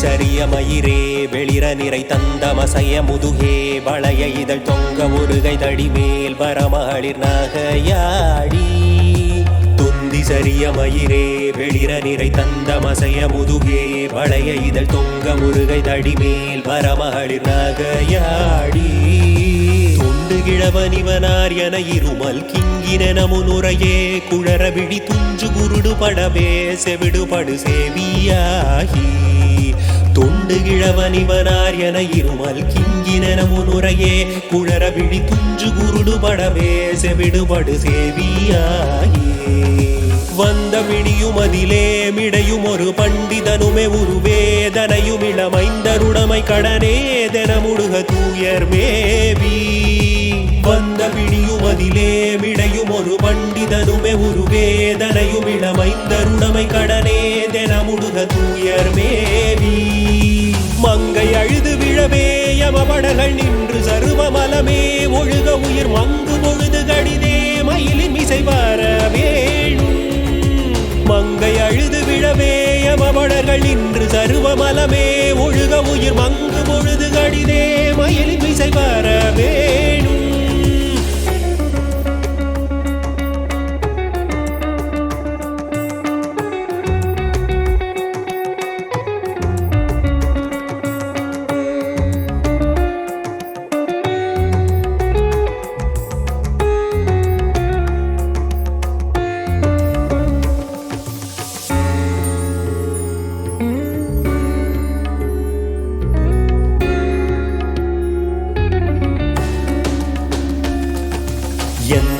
சரிய மயிரே வெளிர நிறை தந்த மசைய முதுகே வளைய இதழ் தொங்க ஒருகை தடி மேல் வரமகளிர் நகையாடி. துந்தி சரிய மயிரே வெளிர நிறை தந்த மசைய முதுகே வளைய இதழ் தொங்க முருகை தடி மேல் வரமகளிர் நகையாடி. கிழவனிவனார் என இருமல் கிங்கின முனுரையே குழற விழி துஞ்சு குருடு படவே செவிடுபடு சேவியாகி. தொண்டு கிழவனிவனார் என இருமல் கிங்கின முனுரையே குழற விழி துஞ்சு குருடு படவே செவிடுபடு சேவியாகி. வந்த பிடியும் அதிலே மிடையும் ஒரு பண்டிதனுமே உருவேதனையும் இளமைந்தருடமை கடனேதென முடுக தூயர் மேவி. பிடியும் விடையும் ஒரு பண்டிதனுமே ஒரு வேதனையும் இளமைந்தருடமை கடனே முடுக தூயர் மேவி மங்கை அழுது விழவே யமபடகள் நின்று சருவமலமே ஒழுக உயிர் மங்கு பொழுது கடிதே மயிலின் இசை வர வேணும் மங்கை அழுது விழவே யமபடர்கள் நின்று சருவமலமே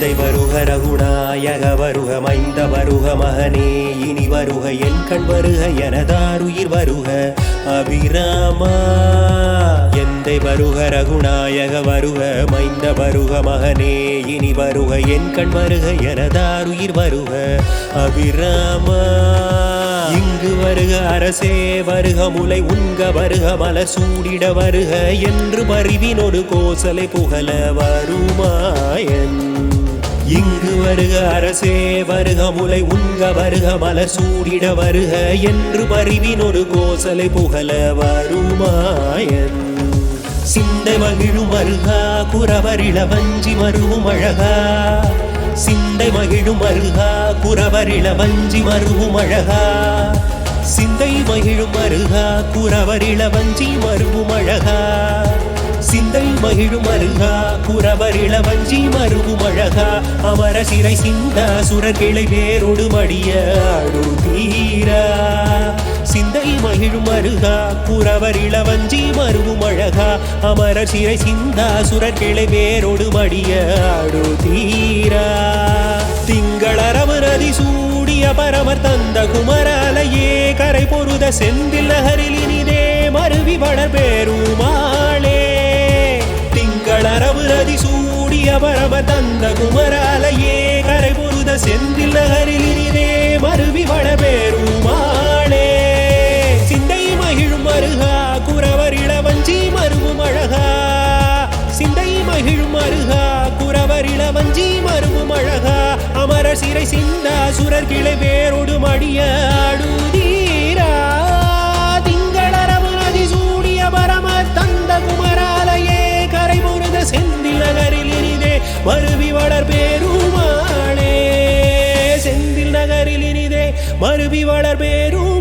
தந்தை வருக ரகுநாயக வருக மைந்த வருக மகனே இனி வருக என் கண் வருக எனதாருயிர் வருக. அபிராமா எந்தை வருக ரகுநாயக வருக மைந்த வருக மகனே இனி வருக என் கண் வருக எனதாருயிர் வருக. அபிராமா இங்கு வருக அரசே வருக முலை உங்க வருக மலர் சூடிட வருக என்று பரிவினொரு கோசலை புகழ வருமாயன். இங்கு வருக அரசே வருக முலை உங்க வருக மலர் சூடிட வருக என்று பரிவினொரு கோசலை புகழ வருமாயன். சிந்தை மகிழும் அருகா குறவரிள வஞ்சி மருவும் அழகா. சிந்தை மகிழும் அருகா குறவரிள வஞ்சி மருவும் அழகா. சிந்தை மகிழும் அருகா குறவரிள வஞ்சி மருவும் அழகா. சிந்தை மகிழும் அருகா குறவர் இளவஞ்சி மருவும் அழகா அமர சிறை சிந்த சுரர்கிளை வேரோடு மடிய அழுதீரா சிந்தை மகிழும் அருகா குறவர் இளவஞ்சி மருவும் அழகா அமர சிறை சிந்த சுரர்கிளை வேரோடு மடிய அழுதீரா திங்களரவு நதி சூடிய பரமர் தந்த குமரலையே கரை பொருத செந்தில் நகரில் இனிதே மருவி வளர் பேரும் சூடிய தந்த குமராலையே கரை பொருத செந்தில் நகரில் இனிதே மருவி வளர் பெருமாளே சிந்தை மகிழும் அருகா குறவர் இளவஞ்சி மருவும் அழகா. சிந்தை மகிழும் அருகா குறவர் இளவஞ்சி மருவும் அழகா. அமர சிறை சிந்தா சுரர் கிளை வேரோடு மடியா மருவி வளர் பெருமாளே செந்தில் நகரில் இனிதே மருவி வளர் பெருமாளே